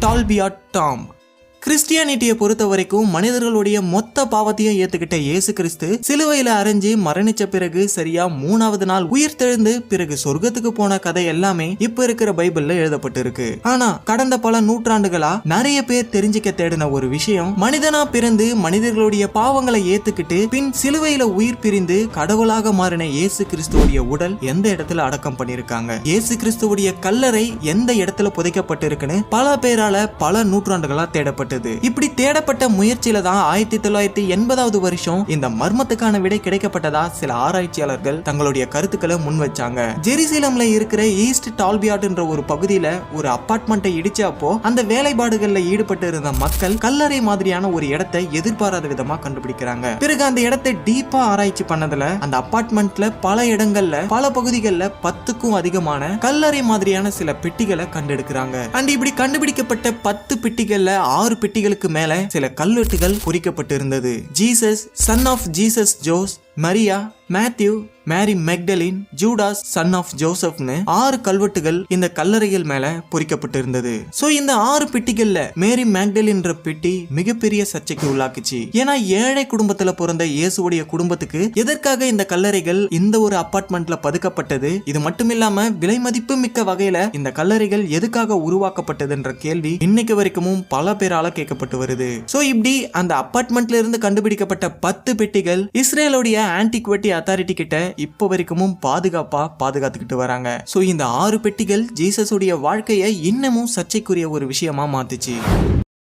Talbot Tom கிறிஸ்டியானிட்டியை பொறுத்த வரைக்கும் மனிதர்களுடைய மொத்த பாவத்தையும் ஏத்துக்கிட்ட இயேசு கிறிஸ்து சிலுவையில அரைஞ்சு மரணிச்ச பிறகு சரியா மூணாவது நாள் உயிர் தெழுந்து பிறகு சொர்க்கத்துக்கு போன கதை எல்லாமே இப்ப இருக்கிற பைபிள்ல எழுதப்பட்டிருக்கு. ஆனா கடந்த பல நூற்றாண்டுகளா நிறைய பேர் தெரிஞ்சுக்க தேடின ஒரு விஷயம் மனிதனா பிறந்து மனிதர்களுடைய பாவங்களை ஏத்துக்கிட்டு பின் சிலுவையில உயிர் பிரிந்து கடவுளாக மாறின இயேசு கிறிஸ்துவோடைய உடல் எந்த இடத்துல அடக்கம் பண்ணிருக்காங்க இயேசு கிறிஸ்துவோடைய கல்லறை எந்த இடத்துல புதைக்கப்பட்டிருக்குன்னு பல பேரால பல நூற்றாண்டுகளா தேடப்பட்டது. இப்படி தேடப்பட்ட முயற்சியில தான் ஆயிரத்தி தொள்ளாயிரத்தி எண்பதாவது வருஷம் இந்த மர்மத்துக்கான விடை கிடைக்கப்பட்டதா சில ஆராய்ச்சியாளர்கள் தங்களுடைய கருத்துக்களை முன் வச்சாங்க. ஜெருசலேம்ல இருக்கிற ஈஸ்ட் டால்பியாட்ன்ற ஒரு பகுதியில ஒரு அப்பார்ட்மெண்ட்டை இடிச்ச அப்போ அந்த வேலைப்பாடுகள்ல ஈடுபட்டு இருந்த மக்கள் கல்லறை மாதிரியான ஒரு இடத்தை எதிர்பாராத விதமா கண்டுபிடிக்கிறாங்க. பிறகு அந்த இடத்தை டீப்பா ஆராய்ச்சி பண்ணதுல அந்த அப்பார்ட்மெண்ட்ல பல இடங்கள்ல பல பகுதிகளில் பத்துக்கும் அதிகமான கல்லறை மாதிரியான சில பெட்டிகளை கண்டெடுக்கிறாங்க. அண்ட் இப்படி கண்டுபிடிக்கப்பட்ட பத்து பெட்டிகள்ல ஆறு பெட்டிகளுக்கு மேல சில கல்வெட்டுகள் பொறிக்கப்பட்டிருந்தது. Jesus son of Jesus Jose Maria Matthew Mary Magdalene Judas son of ஜோசப்னு ஆறு கல்வெட்டுகள் இந்த கல்லறைகள் மேல பொறிக்கப்பட்டிருந்தது. சோ இந்த ஆறு பெட்டிகள்ல மேரி மேக்டலின்ற பெட்டி மிகப்பெரிய சர்ச்சைக்கு உள்ளாக்குச்சு. ஏன்னா ஏழை குடும்பத்துல பிறந்த இயேசுடைய குடும்பத்துக்கு எதற்காக இந்த கல்லறைகள் இந்த ஒரு அபார்ட்மெண்ட்ல பதுக்கப்பட்டது? இது மட்டும் இல்லாம விலை மதிப்பு மிக்க வகையில இந்த கல்லறைகள் எதுக்காக உருவாக்கப்பட்டதுன்ற கேள்வி இன்னைக்கு வரைக்கும் பல பேரால கேட்கப்பட்டு வருது. சோ இப்படி அந்த அபார்ட்மெண்ட்ல இருந்து கண்டுபிடிக்கப்பட்ட பத்து பெட்டிகள் இஸ்ரேலுடைய ஆன்டிக்வட்டி அத்தாரிட்டி கிட்ட இப்போ வரைக்கும் பாதுகாப்பா பாதுகாத்துக்கிட்டு வராங்க. ஸோ இந்த ஆறு பெட்டிகள் ஜீசஸுடைய வாழ்க்கையை இன்னமும் சர்ச்சைக்குரிய ஒரு விஷயமா மாத்துச்சு.